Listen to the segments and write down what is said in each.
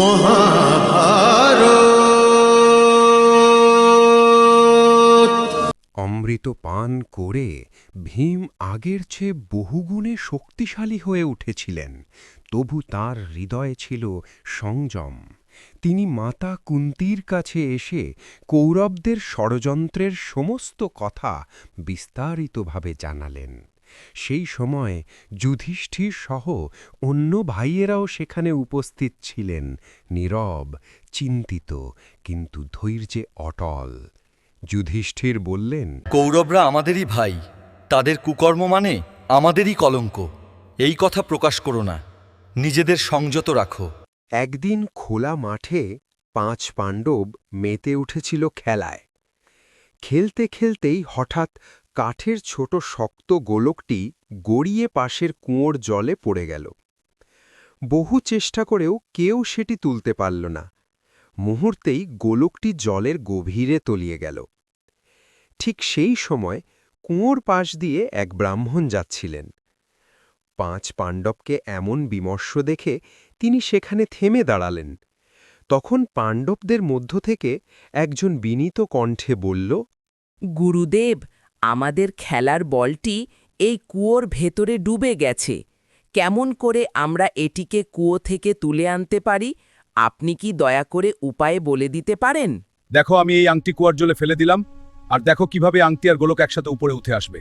মহাভারত। অমৃত পান করে ভীম আগের চেয়ে বহুগুণে শক্তিশালী হয়ে উঠেছিলেন। তবু তার হৃদয়ে ছিল সংযম। তিনি মাতা কুন্তির কাছে এসে কৌরবদের ষড়যন্ত্রের সমস্ত কথা বিস্তারিতভাবে জানালেন। সেই সময় যুধিষ্ঠির সহ অন্য ভাইয়েরাও সেখানে উপস্থিত ছিলেন নীরব চিন্তিত কিন্তু ধৈর্যে অটল। যুধিষ্ঠির বললেন কৌরবরা আমাদেরই ভাই তাদের কুকর্ম মানে আমাদেরই কলঙ্ক এই কথা প্রকাশ করো না নিজেদের সংযত রাখো। একদিন খোলা মাঠে পাঁচ পাণ্ডব মেতে উঠেছিল খেলায়। খেলতে খেলতেই হঠাৎ কাঠের ছোট শক্ত গোলকটি গড়িয়ে পাশের কুঁয়োর জলে পড়ে গেল। বহু চেষ্টা করেও কেউ সেটি তুলতে পারল না। মুহূর্তেই গোলকটি জলের গভীরে তলিয়ে গেল। ঠিক সেই সময় কুঁয়োর পাশ দিয়ে এক ব্রাহ্মণ যাচ্ছিলেন। পাঁচ পাণ্ডবকে এমন বিমর্ষ দেখে তিনি সেখানে থেমে দাঁড়ালেন। তখন পাণ্ডবদের মধ্য থেকে একজন বিনীত কণ্ঠে বলল, গুরুদেব আমাদের খেলার বলটি এই কুয়োর ভেতরে ডুবে গেছে। কেমন করে আমরা এটিকে কুয়ো থেকে তুলে আনতে পারি? আপনি কি দয়া করে উপায়ে বলে দিতে পারেন? দেখো আমি এই আংটি কুয়ার জলে ফেলে দিলাম আর দেখো কীভাবে আংটি আর গোলক একসাথে উপরে উঠে আসবে।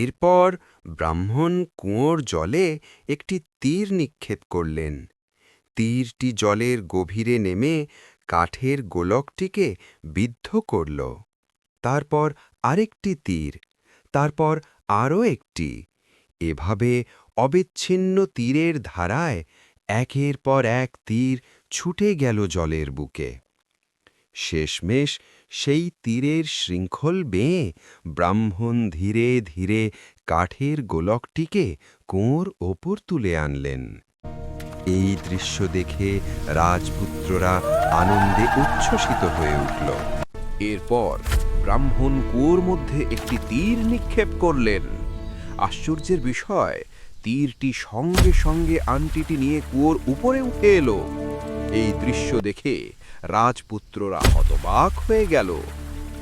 এরপর ব্রাহ্মণ কুঁয়োর জলে একটি তীর নিক্ষেপ করলেন। তীরটি জলের গভীরে নেমে কাঠের গোলকটিকে বিদ্ধ করল। তারপর আরেকটি তীর, তারপর আরও একটি। এভাবে অবিচ্ছিন্ন তীরের ধারায় একের পর এক তীর ছুটে গেল জলের বুকে। শেষমেশ সেই তীরের শৃঙ্খল বেয়ে ব্রাহ্মণ ধীরে ধীরে কাঠের গোলকটিকে কোঁর ওপর তুলে আনলেন। এই দৃশ্য দেখে রাজপুত্ররা আনন্দে উচ্ছ্বসিত হয়ে উঠল। এরপর ব্রাহ্মণ কুয়োর মধ্যে একটি তীর নিক্ষেপ করলেন। আশ্চর্যের বিষয়, তীরটি সঙ্গে সঙ্গে আন্টিটি নিয়ে কুয়োর উপরে উঠে এলো। এই দৃশ্য দেখে রাজপুত্ররা হতবাক হয়ে গেল।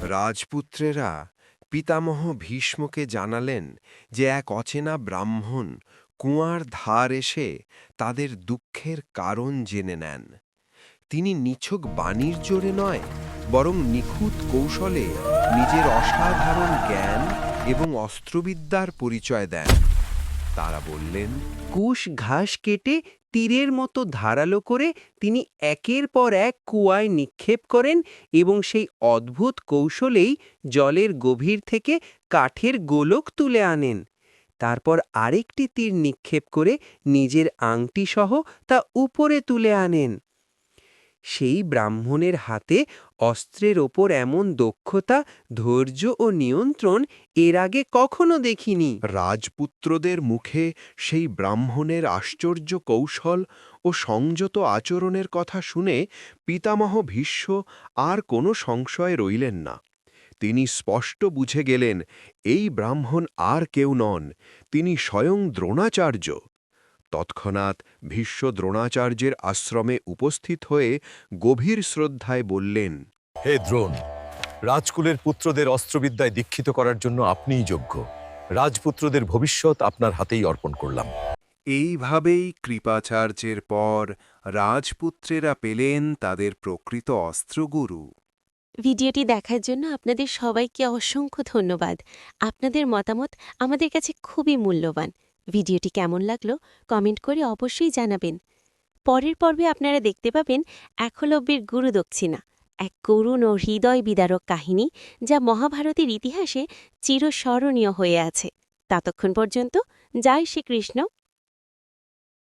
রাজপুত্রেরা পিতামহ ভীষ্মকে জানালেন যে এক অচেনা ব্রাহ্মণ কুঁয়ার ধার এসে তাদের দুঃখের কারণ জেনে নেন। তিনি নিছক বাণীর জোরে নয় বরং নিখুঁত কৌশলে নিজের অসাধারণ জ্ঞান এবং অস্ত্রবিদ্যার পরিচয় দেন। তারা বললেন, কুশ ঘাস কেটে তীরের মতো ধারালো করে তিনি একের পর এক কুয়ায় নিক্ষেপ করেন এবং সেই অদ্ভুত কৌশলেই জলের গভীর থেকে কাঠের গোলক তুলে আনেন। তারপর আরেকটি তীর নিক্ষেপ করে নিজের আংটি সহ তা উপরে তুলে আনেন। সেই ব্রাহ্মণের হাতে অস্ত্রের ওপর এমন দক্ষতা, ধৈর্য ও নিয়ন্ত্রণ এর আগে কখনো দেখিনি। রাজপুত্রদের মুখে সেই ব্রাহ্মণের আশ্চর্য কৌশল ও সংযত আচরণের কথা শুনে পিতামহ ভীষ্ম আর কোনো সংশয়ে রইলেন না। তিনি স্পষ্ট বুঝে গেলেন, এই ব্রাহ্মণ আর কেউ নন, তিনি স্বয়ং দ্রোণাচার্য। তৎক্ষণাৎ ভীষ্ম দ্রোণাচার্যের আশ্রমে উপস্থিত হয়ে গভীর শ্রদ্ধায় বললেন হে দ্রোণ রাজকুলের পুত্রদের অস্ত্রবিদ্যায় দীক্ষিত করার জন্য আপনিই যোগ্য। রাজপুত্রদের ভবিষ্যৎ আপনার হাতেই অর্পণ করলাম। এইভাবেই কৃপাচার্যের পর রাজপুত্রেরা পেলেন তাদের প্রকৃত অস্ত্রগুরু। ভিডিওটি দেখার জন্য আপনাদের সবাইকে অসংখ্য ধন্যবাদ। আপনাদের মতামত আমাদের কাছে খুবই মূল্যবান। ভিডিওটি কেমন লাগল কমেন্ট করে অবশ্যই জানাবেন। পরের পর্বে আপনারা দেখতে পাবেন একলব্যের গুরু দক্ষিণা, এক করুণ ও হৃদয় বিদারক কাহিনী যা মহাভারতের ইতিহাসে চিরস্মরণীয় হয়ে আছে। ততক্ষণ পর্যন্ত জয় শ্রীকৃষ্ণ।